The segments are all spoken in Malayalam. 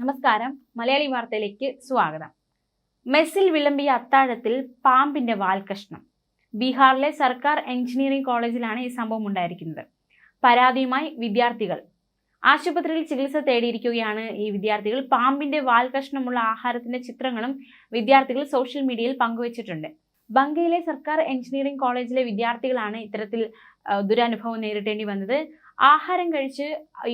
നമസ്കാരം. മലയാളി വാർത്തയിലേക്ക് സ്വാഗതം. മെസ്സിൽ വിളമ്പിയ അത്താഴത്തിൽ പാമ്പിന്റെ വാൽകഷ്ണം ബീഹാറിലെ സർക്കാർ എഞ്ചിനീയറിംഗ് കോളേജിലാണ് ഈ സംഭവം ഉണ്ടായിരിക്കുന്നത്. പരാതിയുമായി വിദ്യാർത്ഥികൾ. ആശുപത്രിയിൽ ചികിത്സ തേടിയിരിക്കുകയാണ് ഈ വിദ്യാർത്ഥികൾ. പാമ്പിന്റെ വാൽകഷ്ണമുള്ള ആഹാരത്തിന്റെ ചിത്രങ്ങളും വിദ്യാർത്ഥികൾ സോഷ്യൽ മീഡിയയിൽ പങ്കുവച്ചിട്ടുണ്ട്. ബംഗയിലെ സർക്കാർ എഞ്ചിനീയറിംഗ് കോളേജിലെ വിദ്യാർത്ഥികളാണ് ഇത്തരത്തിൽ ദുരനുഭവം നേരിടേണ്ടി വന്നത്. ആഹാരം കഴിച്ച്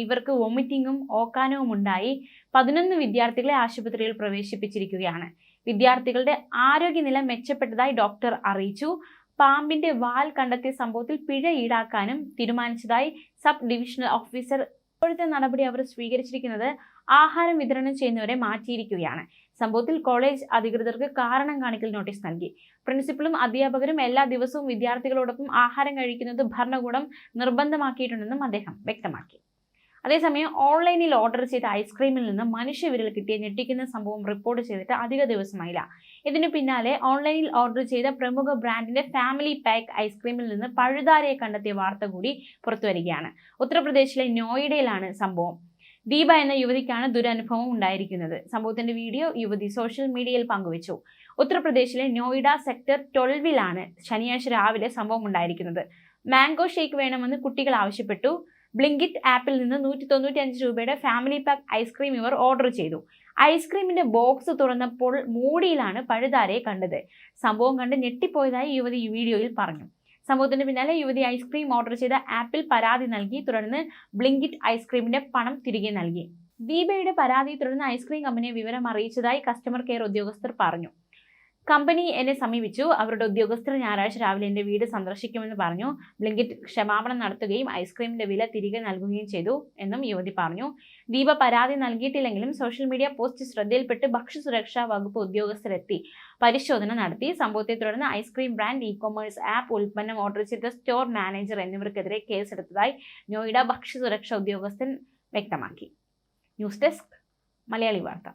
ഇവർക്ക് വൊമിറ്റിങ്ങും ഓക്കാനവും ഉണ്ടായി പതിനൊന്ന് വിദ്യാർത്ഥികളെ ആശുപത്രിയിൽ പ്രവേശിപ്പിച്ചിരിക്കുകയാണ്. വിദ്യാർത്ഥികളുടെ ആരോഗ്യനില മെച്ചപ്പെട്ടതായി ഡോക്ടർ അറിയിച്ചു. പാമ്പിന്റെ വാൽ കണ്ടെത്തിയ സംഭവത്തിൽ പിഴ ഈടാക്കാനും തീരുമാനിച്ചതായി സബ് ഡിവിഷണൽ ഓഫീസർ ഇപ്പോഴത്തെ നടപടി അവർ സ്വീകരിച്ചിരിക്കുന്നത് ആഹാരം വിതരണം ചെയ്യുന്നവരെ മാറ്റിയിരിക്കുകയാണ്. സംഭവത്തിൽ കോളേജ് അധികൃതർക്ക് കാരണം കാണിക്കൽ നോട്ടീസ് നൽകി. പ്രിൻസിപ്പളും അധ്യാപകരും എല്ലാ ദിവസവും വിദ്യാർത്ഥികളോടൊപ്പം ആഹാരം കഴിക്കുന്നത് ഭരണകൂടം നിർബന്ധമാക്കിയിട്ടുണ്ടെന്നും അദ്ദേഹം വ്യക്തമാക്കി. അതേസമയം ഓൺലൈനിൽ ഓർഡർ ചെയ്ത ഐസ്ക്രീമിൽ നിന്ന് മനുഷ്യവിരൽ കിട്ടിയ ഞെട്ടിക്കുന്ന സംഭവം റിപ്പോർട്ട് ചെയ്തിട്ട് അധിക ദിവസമായില്ല. ഇതിനു പിന്നാലെ ഓൺലൈനിൽ ഓർഡർ ചെയ്ത പ്രമുഖ ബ്രാൻഡിന്റെ ഫാമിലി പാക്ക് ഐസ്ക്രീമിൽ നിന്ന് പഴുതാരയെ കണ്ടെത്തിയ വാർത്ത കൂടി പുറത്തുവരികയാണ് ഉത്തർപ്രദേശിലെ നോയിഡയിലാണ് സംഭവം. ദീപ എന്ന യുവതിക്കാണ് ദുരനുഭവം ഉണ്ടായിരിക്കുന്നത്. സംഭവത്തിന്റെ വീഡിയോ യുവതി സോഷ്യൽ മീഡിയയിൽ പങ്കുവച്ചു. ഉത്തർപ്രദേശിലെ നോയിഡ സെക്ടർ ട്വൽവിലാണ് ശനിയാഴ്ച രാവിലെ സംഭവം ഉണ്ടായിരിക്കുന്നത്. മാംഗോ ഷേക്ക് വേണമെന്ന് കുട്ടികൾ ആവശ്യപ്പെട്ടു. ബ്ലിങ്കിറ്റ് ആപ്പിൽ നിന്ന് നൂറ്റി തൊണ്ണൂറ്റി അഞ്ച് രൂപയുടെ ഫാമിലി പാക്ക് ഐസ്ക്രീം ഇവർ ഓർഡർ ചെയ്തു. ഐസ്ക്രീമിന്റെ ബോക്സ് തുറന്നപ്പോൾ മൂടിയിലാണ് പഴുതാരയെ കണ്ടത്. സംഭവം കണ്ട് ഞെട്ടിപ്പോയതായി യുവതി വീഡിയോയിൽ പറഞ്ഞു. സംഭവത്തിന് പിന്നാലെ യുവതി ഐസ്ക്രീം ഓർഡർ ചെയ്ത ആപ്പിൽ പരാതി നൽകി. തുടർന്ന് ബ്ലിങ്കിറ്റ് ഐസ്ക്രീമിന്റെ പണം തിരികെ നൽകി. ദീപയുടെ പരാതിയെ തുടർന്ന് ഐസ്ക്രീം കമ്പനിയെ വിവരം അറിയിച്ചതായി കസ്റ്റമർ കെയർ ഉദ്യോഗസ്ഥർ പറഞ്ഞു. കമ്പനി എന്നെ സമീപിച്ചു. അവരുടെ ഉദ്യോഗസ്ഥർ ഞായറാഴ്ച രാവിലെ എന്റെ വീട് സന്ദർശിക്കുമെന്ന് പറഞ്ഞു. ബ്ലിങ്കിറ്റ് ക്ഷമാപണം നടത്തുകയും ഐസ്ക്രീമിന്റെ വില തിരികെ നൽകുകയും ചെയ്തു എന്നും യുവതി പറഞ്ഞു. ദീപ പരാതി നൽകിയിട്ടില്ലെങ്കിലും സോഷ്യൽ മീഡിയ പോസ്റ്റ് ശ്രദ്ധയിൽപ്പെട്ട് ഭക്ഷ്യസുരക്ഷാ വകുപ്പ് ഉദ്യോഗസ്ഥരെത്തി. പരിശോധന നടത്തി. സംഭവത്തെ തുടർന്ന് ice cream brand e commerce app ഉൽപ്പന്നം ഓർഡർ ചെയ്ത സ്റ്റോർ മാനേജർ എന്നിവർക്കെതിരെ കേസെടുത്തതായി നോയിഡ ഭക്ഷ്യസുരക്ഷാ ഉദ്യോഗസ്ഥൻ വ്യക്തമാക്കി. ന്യൂസ് ഡെസ്ക് മലയാളി വാർത്ത.